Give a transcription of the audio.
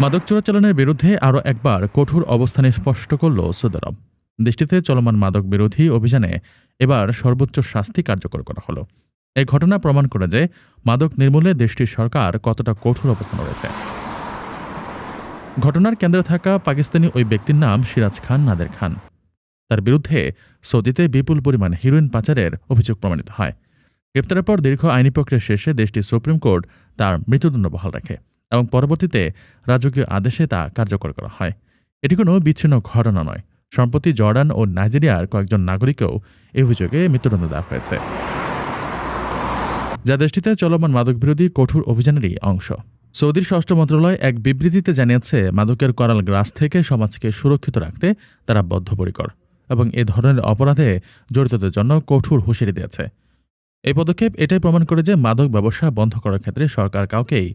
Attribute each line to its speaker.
Speaker 1: মাদক চোরাচালানের বিরুদ্ধে আরও একবার কঠোর অবস্থানে স্পষ্ট করল সৌদি আরব দেশটিতে চলমান মাদক বিরোধী অভিযানে এবার সর্বোচ্চ শাস্তি কার্যকর করা হলো। এই ঘটনা প্রমাণ করে যে মাদক নির্মূলে দেশটির সরকার কতটা কঠোর অবস্থানে রয়েছে। ঘটনার কেন্দ্রে থাকা পাকিস্তানি ওই ব্যক্তির নাম সিরাজ খান নাদের খান। তার বিরুদ্ধে সৌদিতে বিপুল পরিমাণ হিরোইন পাচারের অভিযোগ প্রমাণিত হয়। গ্রেপ্তারের পর দীর্ঘ আইনি প্রক্রিয়া শেষে দেশটির সুপ্রিম কোর্ট তার মৃত্যুদণ্ড বহাল রাখে। এবং পরবর্তীতে রাজকীয় আদেশে তা কার্যকর করা হয়। এটি কোনো বিচ্ছিন্ন ঘটনা নয়। সম্প্রতি জর্ডান ও নাইজেরিয়ার কয়েকজন নাগরিককেও এই অভিযোগে মৃত্যুদণ্ড দেওয়া হয়েছে। যা দেশটিতে চলমান মাদক বিরোধী কঠোর অভিযানেরই অংশ। সৌদির স্বরাষ্ট্র মন্ত্রণালয় এক বিবৃতিতে জানিয়েছে, মাদকের করাল গ্রাস থেকে সমাজকে সুরক্ষিত রাখতে তারা বদ্ধপরিকর এবং এ ধরনের অপরাধে জড়িতদের জন্য কঠোর হুঁশিয়ারি দিয়েছে। এই পদক্ষেপ এটাই প্রমাণ করে যে মাদক ব্যবসা বন্ধ করার ক্ষেত্রে সরকার কাউকেই